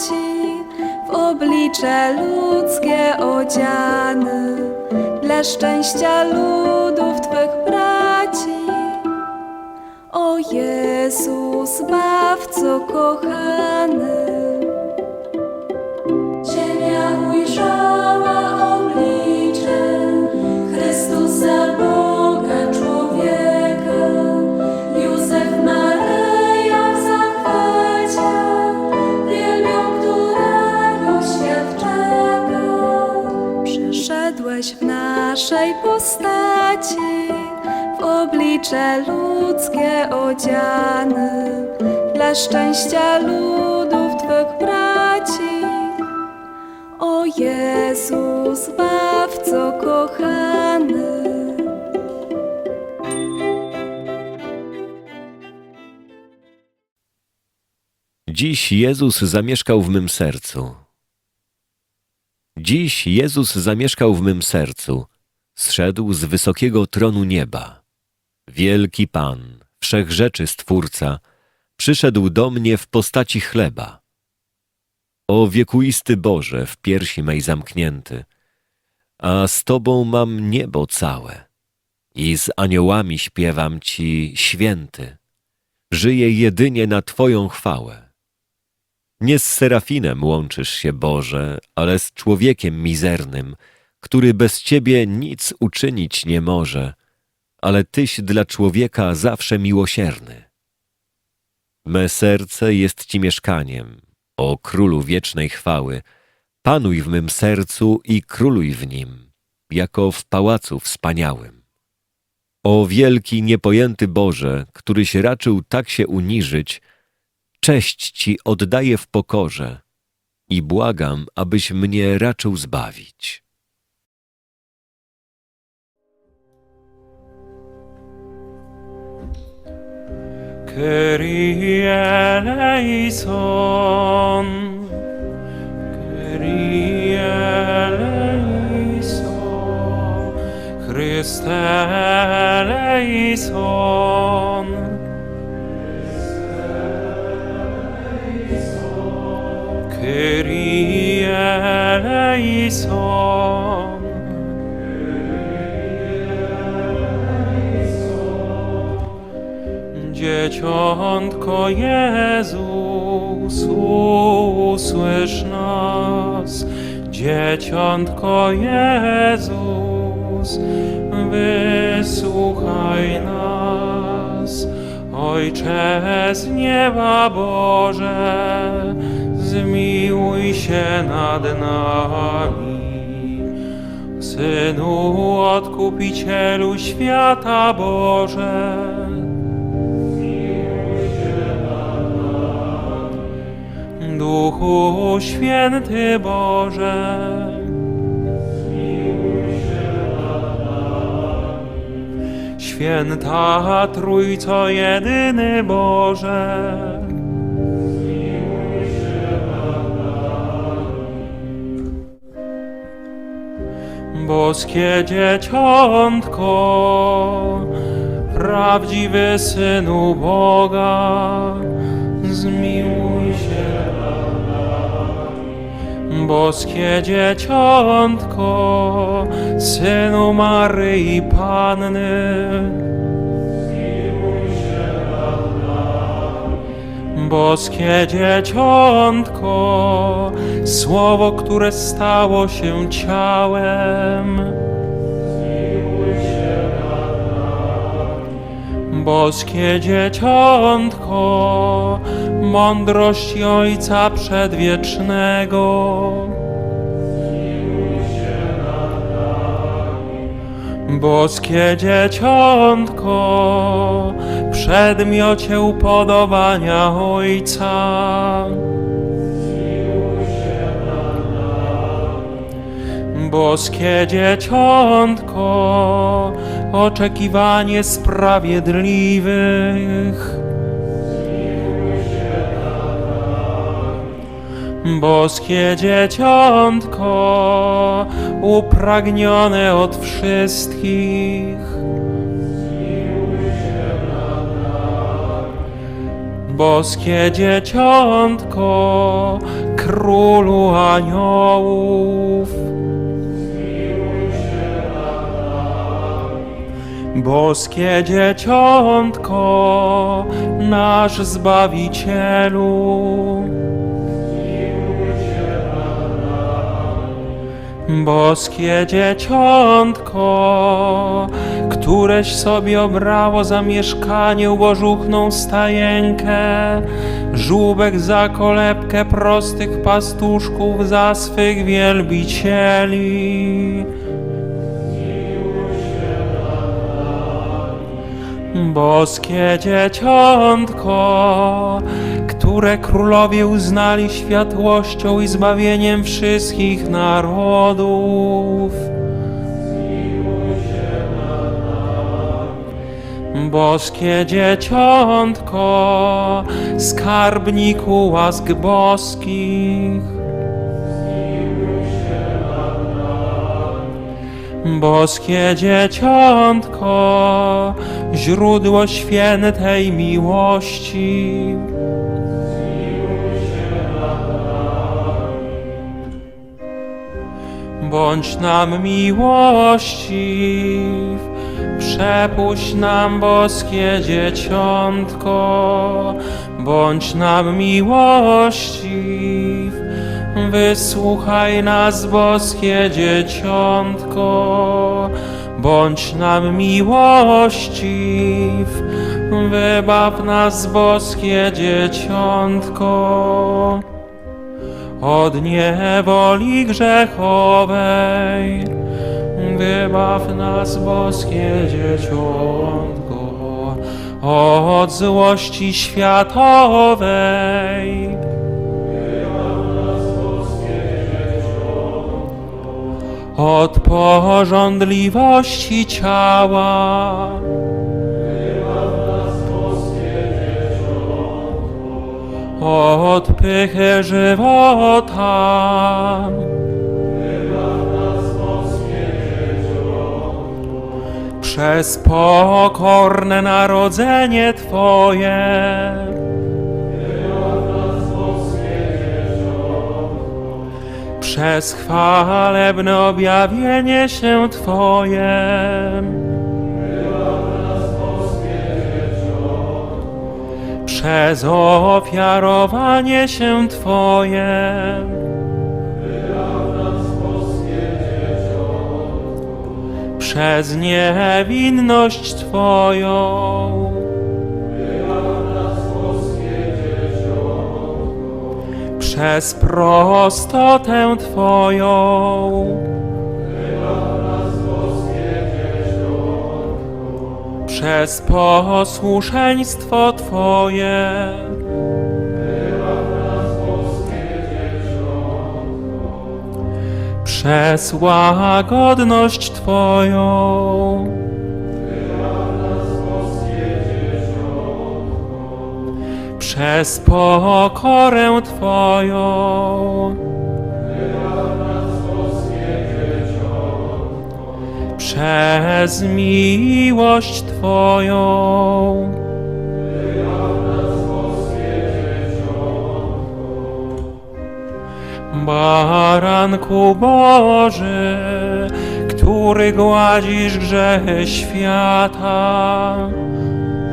postaci, w oblicze ludzkie odziany, dla szczęścia ludów Twych braci. O Jezus, Zbawco kochany, postaci, w oblicze ludzkie odziany, dla szczęścia ludów Twych braci. O Jezus, Zbawco kochany. Dziś Jezus zamieszkał w mym sercu. Dziś Jezus zamieszkał w mym sercu. Zszedł z wysokiego tronu nieba. Wielki Pan, wszechrzeczy Stwórca, przyszedł do mnie w postaci chleba. O wiekuisty Boże, w piersi mej zamknięty, a z Tobą mam niebo całe i z aniołami śpiewam Ci święty. Żyję jedynie na Twoją chwałę. Nie z serafinem łączysz się, Boże, ale z człowiekiem mizernym, który bez Ciebie nic uczynić nie może, ale Tyś dla człowieka zawsze miłosierny. Me serce jest Ci mieszkaniem, o Królu wiecznej chwały. Panuj w mym sercu i króluj w nim, jako w pałacu wspaniałym. O wielki, niepojęty Boże, któryś raczył tak się uniżyć, cześć Ci oddaję w pokorze i błagam, abyś mnie raczył zbawić. Kyrie eleison, Kyrie eleison, Christe eleison, Christe eleison, Kyrie eleison, Dzieciątko Jezus, usłysz nas. Dzieciątko Jezus, wysłuchaj nas. Ojcze z nieba Boże, zmiłuj się nad nami. Synu Odkupicielu świata Boże, Duchu Święty Boże, Święta Trójco Jedyny Boże, Boskie Dzieciątko, prawdziwy Synu Boga, zmiłuj Boskie Dzieciątko, Synu Maryi Panny, Boskie Dzieciątko, Słowo, które stało się ciałem, Boskie Dzieciątko, mądrość Ojca Przedwiecznego. Boskie Dzieciątko, przedmiocie upodobania Ojca. Boskie Dzieciątko, oczekiwanie sprawiedliwych. Boskie Dzieciątko, upragnione od wszystkich. boskie dzieciątko, królu aniołów. Boskie dzieciątko, nasz Zbawicielu. Boskie dzieciątko, któreś sobie obrało za mieszkanie ubożuchną stajenkę, żółbek za kolebkę prostych pastuszków za swych wielbicieli. Boskie dzieciątko, które królowie uznali światłością i zbawieniem wszystkich narodów. Boskie dzieciątko, skarbniku łask boskich. Boskie dzieciątko, źródło świętej miłości. Bądź nam miłościw, przepuść nam boskie dzieciątko, bądź nam miłościw, wysłuchaj nas boskie dzieciątko, bądź nam miłościw, wybaw nas boskie dzieciątko od niewoli grzechowej. Wybaw nas, boskie dzieciątko, od złości światowej. Od porządliwości ciała. Od pychy żywota. Przez pokorne narodzenie Twoje. Przez chwalebne objawienie się Twoje. Przez ofiarowanie się Twoje. Przez niewinność Twoją. Przez prostotę Twoją. Przez posłuszeństwo Twoje. Przez łagodność Twoją. Przez pokorę Twoją. Przez miłość Twoją. Baranku Boży, który gładzisz grzechy świata,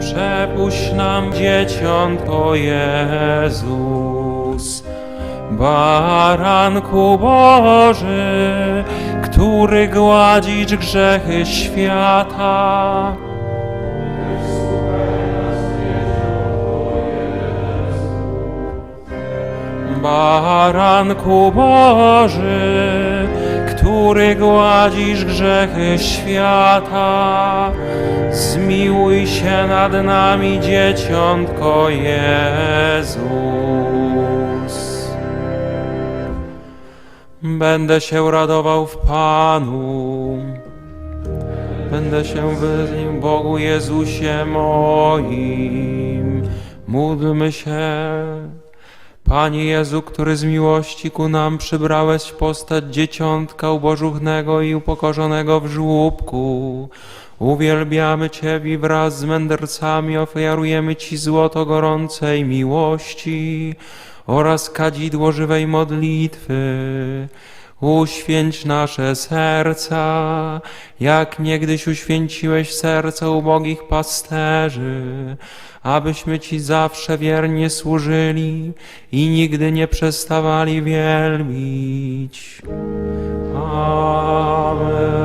przepuść nam dzieciątko Jezus. Baranku Boży, który gładzisz grzechy świata. Baranku Boży, który gładzisz grzechy świata, zmiłuj się nad nami, dzieciątko Jezus. Będę się radował w Panu. Będę się wyznił Bogu Jezusie moim. Módlmy się. Panie Jezu, który z miłości ku nam przybrałeś postać dzieciątka ubożuchnego i upokorzonego w żłóbku, uwielbiamy Ciebie wraz z mędrcami, ofiarujemy Ci złoto gorącej miłości oraz kadzidło żywej modlitwy. Uświęć nasze serca, jak niegdyś uświęciłeś serca ubogich pasterzy, abyśmy Ci zawsze wiernie służyli i nigdy nie przestawali wielbić. Amen.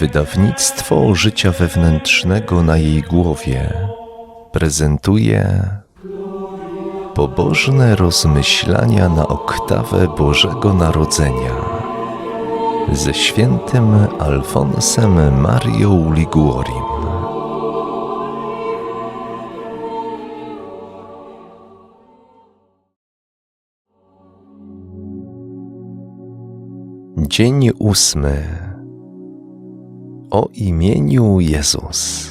Wydawnictwo życia wewnętrznego na jej głowie prezentuje pobożne rozmyślania na oktawę Bożego Narodzenia ze świętym Alfonsem Mario Liguorim. Dzień ósmy. O imieniu Jezus.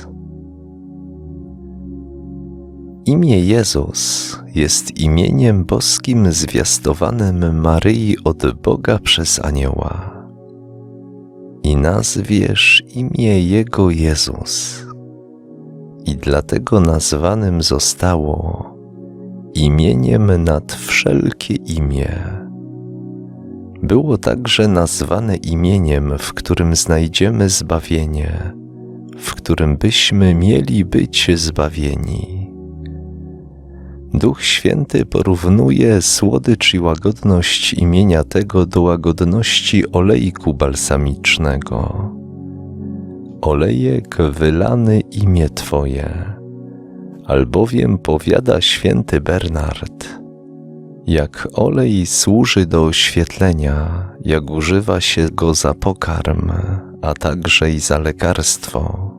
Imię Jezus jest imieniem boskim zwiastowanym Maryi od Boga przez anioła. I nazwiesz imię Jego Jezus. I dlatego nazwanym zostało imieniem nad wszelkie imię było także nazwane imieniem, w którym znajdziemy zbawienie, w którym byśmy mieli być zbawieni. Duch Święty porównuje słodycz i łagodność imienia tego do łagodności olejku balsamicznego. Olejek wylany imię Twoje, albowiem powiada święty Bernard – jak olej służy do oświetlenia, jak używa się go za pokarm, a także i za lekarstwo,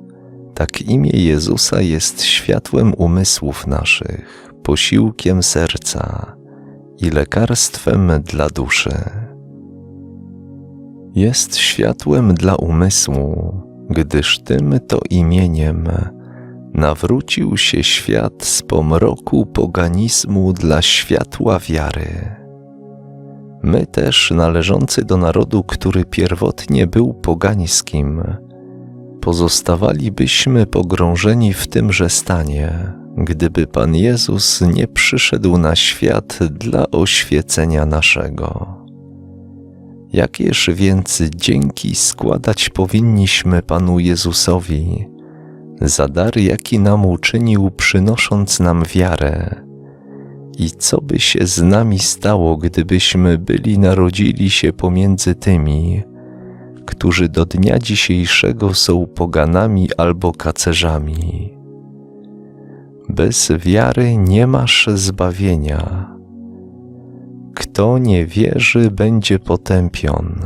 tak imię Jezusa jest światłem umysłów naszych, posiłkiem serca i lekarstwem dla duszy. Jest światłem dla umysłu, gdyż tym to imieniem nawrócił się świat z pomroku poganizmu dla światła wiary. My też, należący do narodu, który pierwotnie był pogańskim, pozostawalibyśmy pogrążeni w tymże stanie, gdyby Pan Jezus nie przyszedł na świat dla oświecenia naszego. Jakież więc dzięki składać powinniśmy Panu Jezusowi, za dar, jaki nam uczynił, przynosząc nam wiarę. I co by się z nami stało, gdybyśmy byli narodzili się pomiędzy tymi, którzy do dnia dzisiejszego są poganami albo kacerzami? Bez wiary nie masz zbawienia. Kto nie wierzy, będzie potępion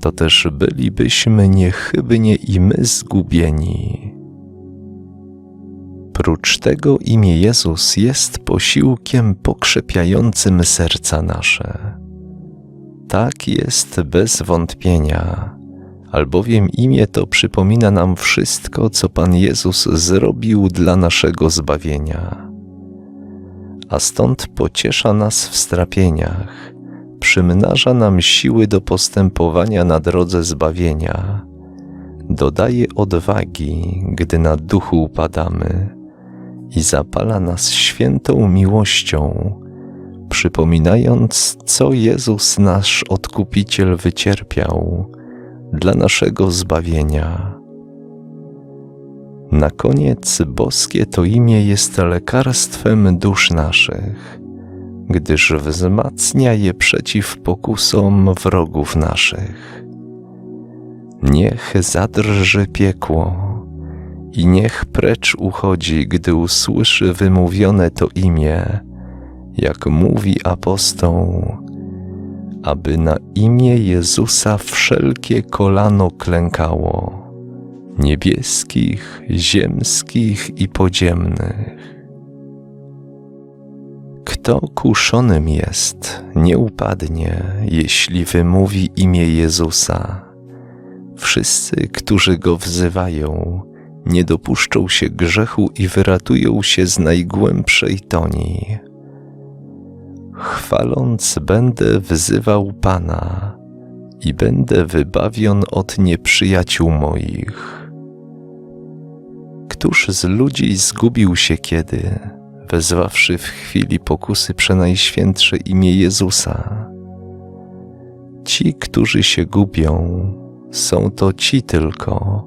to też bylibyśmy niechybnie i my zgubieni. Prócz tego imię Jezus jest posiłkiem pokrzepiającym serca nasze. Tak jest bez wątpienia, albowiem imię to przypomina nam wszystko, co Pan Jezus zrobił dla naszego zbawienia. A stąd pociesza nas w strapieniach, przymnaża nam siły do postępowania na drodze zbawienia, dodaje odwagi, gdy na duchu upadamy i zapala nas świętą miłością, przypominając, co Jezus nasz Odkupiciel wycierpiał dla naszego zbawienia. Na koniec boskie to imię jest lekarstwem dusz naszych gdyż wzmacnia je przeciw pokusom wrogów naszych. Niech zadrży piekło i niech precz uchodzi, gdy usłyszy wymówione to imię, jak mówi apostoł, aby na imię Jezusa wszelkie kolano klękało, niebieskich, ziemskich i podziemnych kto kuszonym jest, nie upadnie, jeśli wymówi imię Jezusa. Wszyscy, którzy go wzywają, nie dopuszczą się grzechu i wyratują się z najgłębszej toni. Chwaląc, będę wzywał Pana i będę wybawion od nieprzyjaciół moich. Któż z ludzi zgubił się kiedy, wezwawszy w chwili pokusy przenajświętsze imię Jezusa? Ci, którzy się gubią, są to ci tylko,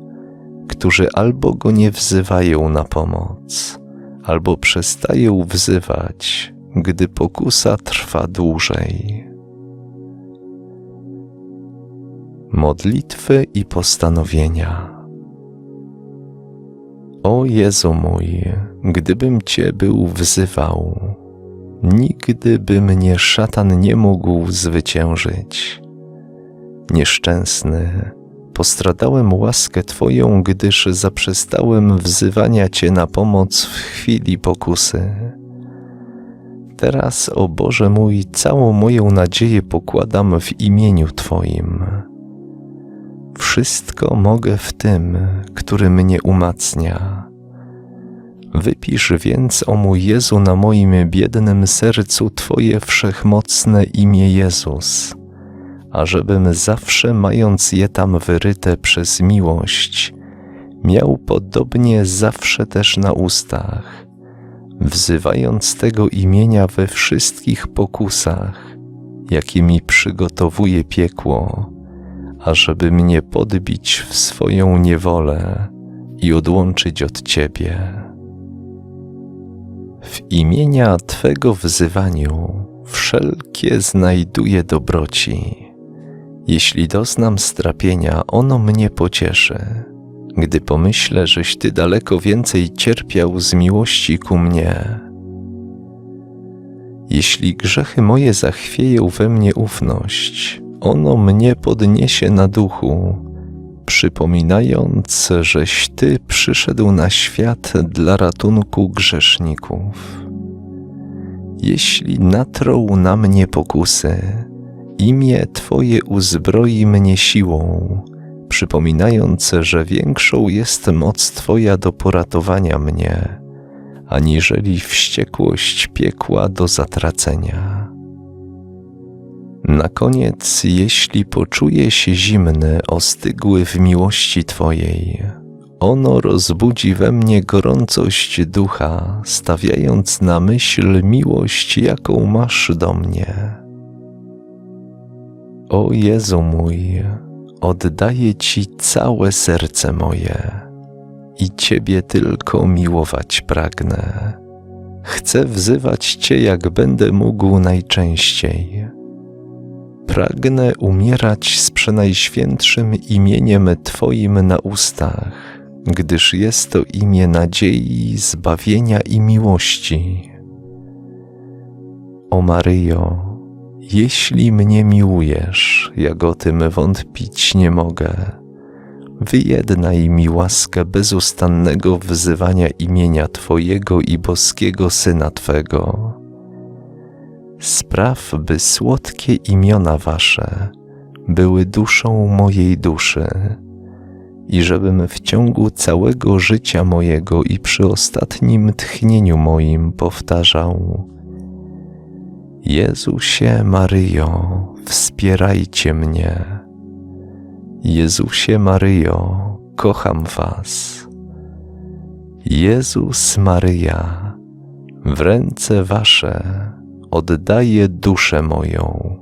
którzy albo go nie wzywają na pomoc, albo przestają wzywać, gdy pokusa trwa dłużej. Modlitwy i postanowienia. O Jezu mój, gdybym Cię był wzywał, nigdy by mnie szatan nie mógł zwyciężyć. Nieszczęsny, postradałem łaskę Twoją, gdyż zaprzestałem wzywania Cię na pomoc w chwili pokusy. Teraz, o Boże mój, całą moją nadzieję pokładam w imieniu Twoim. Wszystko mogę w tym, który mnie umacnia. Wypisz więc, o mój Jezu, na moim biednym sercu Twoje wszechmocne imię Jezus, ażebym zawsze, mając je tam wyryte przez miłość, miał podobnie zawsze też na ustach, wzywając tego imienia we wszystkich pokusach, jakimi przygotowuje piekło ażeby mnie podbić w swoją niewolę i odłączyć od Ciebie. W imienia Twego wzywaniu wszelkie znajduję dobroci. Jeśli doznam strapienia, ono mnie pocieszy. Gdy pomyślę, żeś Ty daleko więcej cierpiał z miłości ku mnie. Jeśli grzechy moje zachwieją we mnie ufność, ono mnie podniesie na duchu, przypominając, żeś Ty przyszedł na świat dla ratunku grzeszników. Jeśli natrą na mnie pokusy, imię Twoje uzbroi mnie siłą, przypominając, że większą jest moc Twoja do poratowania mnie, aniżeli wściekłość piekła do zatracenia. Na koniec, jeśli poczuję się zimny, ostygły w miłości Twojej, ono rozbudzi we mnie gorącość ducha, stawiając na myśl miłość, jaką masz do mnie. O Jezu mój, oddaję Ci całe serce moje i Ciebie tylko miłować pragnę. Chcę wzywać Cię, jak będę mógł najczęściej pragnę umierać z przenajświętszym imieniem Twoim na ustach, gdyż jest to imię nadziei, zbawienia i miłości. O Maryjo, jeśli mnie miłujesz, jak o tym wątpić nie mogę, wyjednaj mi łaskę bezustannego wzywania imienia Twojego i boskiego Syna Twego spraw, by słodkie imiona Wasze były duszą mojej duszy i żebym w ciągu całego życia mojego i przy ostatnim tchnieniu moim powtarzał: Jezusie Maryjo, wspierajcie mnie. Jezusie Maryjo, kocham Was. Jezus Maryja, w ręce Wasze oddaję duszę moją.